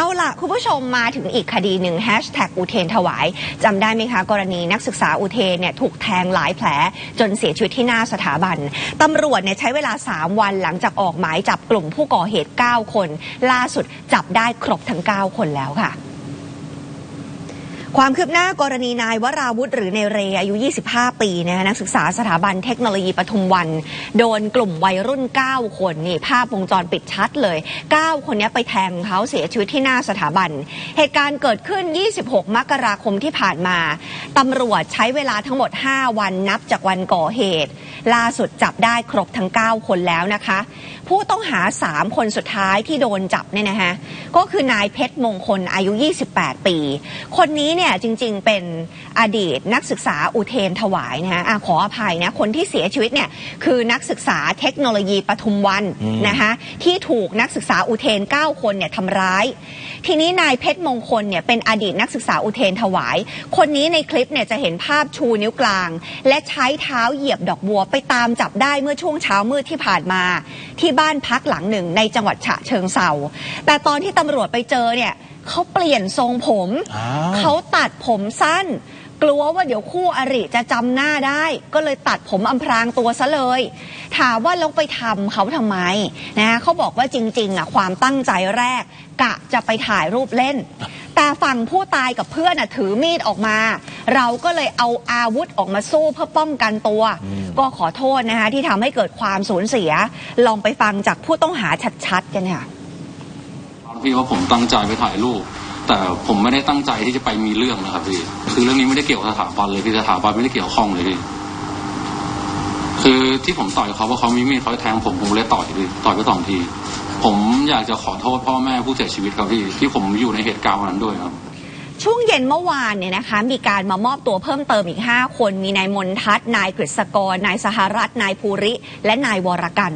เอาล่ะ คุณผู้ชมมาถึงอีกคดีหนึ่งแฮชแท็กอุเทนถวายจำได้ไหมคะ กรณีนักศึกษาอุเทนเนี่ยถูกแทงหลายแผล จนเสียชีวิตที่หน้าสถาบันตำรวจเนี่ยใช้เวลา 3 วันหลังจากออกหมายจับกลุ่มผู้ก่อเหตุ 9 คน ล่าสุดจับได้ครบทั้ง 9 คนแล้วค่ะ ความคืบหน้ากรณีนายวราวุธหรือในเรอายุ 25 ปีนะคะนักศึกษาสถาบันเทคโนโลยีปทุมวัน โดนกลุ่มวัยรุ่น 9 คนนี่ภาพวงจรปิดชัดเลย 9 คนนี้ไปแทงเขาเสียชีวิตที่หน้าสถาบัน เหตุการณ์เกิดขึ้น 26 มกราคมที่ผ่านมาตำรวจใช้เวลาทั้งหมด 5 วันนับจากวันก่อเหตุ ล่าสุดจับได้ครบทั้ง 9 คนแล้วนะคะ ผู้ต้องหา 3 คนสุดท้ายที่โดนจับเนี่ยนะคะก็คือนายเพชรมงคลอายุ 28 ปี คนนี้เนี่ยจริงๆเป็นอดีตนักศึกษาอุเทนถวายนะคะอะขออภัยนะคนที่เสียชีวิตเนี่ยคือนักศึกษาเทคโนโลยีปทุมวันอืมนะคะที่ถูกนักศึกษาอุเทน 9 คนเนี่ยทำร้าย ทีนี้นายเพชรมงคลเนี่ยเป็นอดีตนักศึกษาอุเทนถวาย คนนี้ในคลิปเนี่ยจะเห็นภาพชูนิ้วกลาง และใช้เท้าเหยียบดอกบัวไปตามจับได้เมื่อช่วงเช้ามืดที่ผ่านมา ที่บ้านพักหลังหนึ่งในจังหวัดฉะเชิงเซาแต่ตอนที่ตำรวจไปเจอเนี่ย เขาเปลี่ยนทรงผม อ้าว เขาตัดผมสั้น กลัวว่าเดี๋ยวคู่อริจะจำหน้าได้ ก็เลยตัดผมอำพรางตัวซะเลย ถามว่าแล้วไปทำเขาทำไมนะเขาบอกว่าจริงๆอะความตั้งใจแรก กะจะไปถ่ายรูปเล่น แต่ฝั่งผู้ตายกับเพื่อนอะถือมีดออกมา เราก็เลยเอาอาวุธออกมาสู้เพื่อป้องกันตัว ก็ขอโทษนะคะที่ทำให้เกิดความสูญเสีย ลองไปฟังจากผู้ต้องหาชัดๆกันค่ะ พี่ว่าผมตั้งใจไปถ่ายรูปแต่ผมไม่ได้ตั้งใจที่จะไปมีเรื่องนะครับพี่คือเรื่องนี้ไม่ได้เกี่ยวกับสถาบันเลยพี่สถาบันไม่ได้เกี่ยวข้องเลยพี่คือที่ผมต่อยเขาเพราะเขามีมีดเขาแทงผมผมเลยต่อยพี่ต่อยไปสองที ผมอยากจะขอโทษพ่อแม่ผู้เสียชีวิตครับพี่ที่ผมอยู่ในเหตุการณ์นั้นด้วยครับ ช่วงเย็นเมื่อวานเนี่ยนะคะมีการมามอบตัวเพิ่มเติมอีก 5 คน มีนายมนทัศน์นายกฤษกร นายสหรัฐนายภูริ และนายวรกัน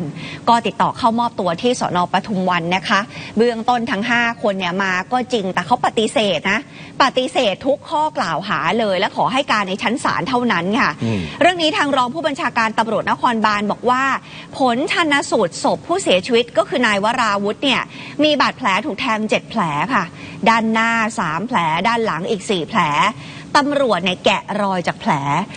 ก็ติดต่อเข้ามอบตัวที่สอนอปทุมวันนะคะ เบื้องต้นทั้ง 5 คนเนี่ยมาก็จริงแต่เขาปฏิเสธนะ ปฏิเสธทุกข้อกล่าวหาเลย และขอให้การในชั้นศาลเท่านั้นค่ะอืมเรื่องนี้ทางรองผู้บัญชาการตำรวจนครบาลบอกว่า ผลชันสูตรศพผู้เสียชีวิตก็คือนายวราวุธเนี่ยมีบาดแผลถูกแทง7แผลค่ะ ด้านหน้า 3 แผลด้านหลังอีก 4 แผลตำรวจเนี่ยแกะรอยจากแผล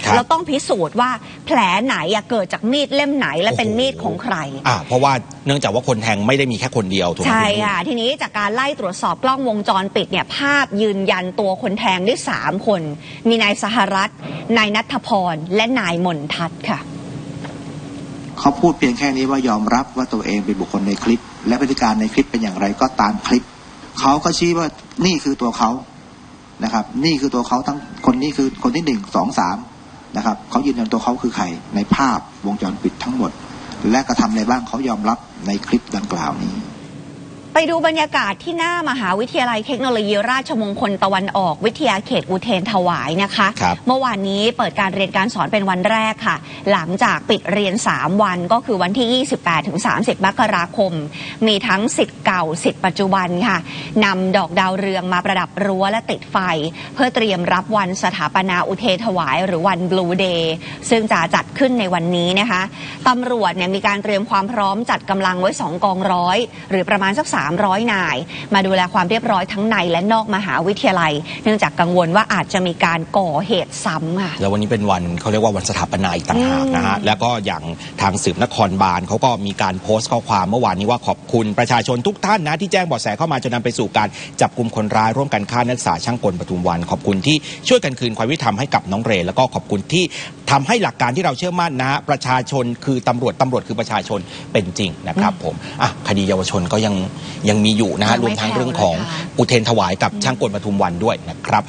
ครับแล้วต้องพิสูจน์ว่าแผลไหนอะเกิดจากมีดเล่มไหนและเป็นโอ้โหมีดของใคร อ่าเพราะว่าเนื่องจากว่าคนแทงไม่ได้มีแค่คนเดียวถูกไหมใช่ณนุ่น ค่ะทีนี้จากการไล่ตรวจสอบกล้องวงจรปิดเนี่ยภาพยืนยันตัวคนแทงได้ 3 คน มีนายสหรัฐนายนัทพร และนายมนทัศน์ค่ะ เขาพูดเพียงแค่นี้ว่ายอมรับว่าตัวเองเป็นบุคคลในคลิป และพฤติการในคลิปเป็นอย่างไรก็ตามคลิป เขาก็ชี้ว่านี่คือตัวเขา นะครับ นี่คือตัวเขาทั้งคนนี้คือคนที่หนึ่งสองสามนะครับเขายืนยันตัวเขาคือใครในภาพวงจรปิดทั้งหมด และกระทำอะไรบ้างเขายอมรับในคลิปดังกล่าวนี้ ไปดูบรรยากาศที่หน้ามหาวิทยาลัยเทคโนโลยีราชมงคลตะวันออก วิทยาเขตอุเทนถวายนะคะ ครับ เมื่อวานนี้เปิดการเรียนการสอนเป็นวันแรกค่ะ หลังจากปิดเรียน 3 วันก็คือวันที่ 28 ถึง 30 มกราคม มีทั้งสิทธิ์เก่าสิทธิ์ปัจจุบันค่ะนำดอกดาวเรืองมาประดับรั้วและติดไฟ เพื่อเตรียมรับวันสถาปนาอุเทนถวาย หรือวันบลูเดย์ซึ่งจะจัดขึ้นในวันนี้นะคะตำรวจเนี่ยมีการเตรียมความพร้อมจัดกำลังไว้2กองร้อยหรือประมาณสัก300 นาย มาดูแลความเรียบร้อยทั้งในและนอกมหาวิทยาลัย เนื่องจากกังวลว่าอาจจะมีการก่อเหตุซ้ำค่ะ แล้ววันนี้เป็นวันเขาเรียกว่าวันสถาปนาอีกต่างหากนะฮะ แล้วก็อย่างทางสืบนครบาลเขาก็มีการโพสต์ข้อความเมื่อวานนี้ว่าขอบคุณประชาชนทุกท่านนะที่แจ้งเบาะแสเข้ามาจนนำไปสู่การจับกลุ่มคนร้ายร่วมกันฆ่านักศึกษาช่างกลปทุมวัน ขอบคุณที่ช่วยกันคืนความยุติธรรมให้กับน้องเรนแล้วก็ขอบคุณที่ ทำให้หลักการที่เราเชื่อมั่นนะฮะประชาชนคือตำรวจตำรวจคือประชาชนเป็นจริงนะครับผมอะคดีเยาวชนก็ยังยังมีอยู่นะฮะยังรไม่วมทั้งแผ่วเรื่องของเลยค่ะอุเทนถวายกับช่างกลปทุมวันด้วยนะครับ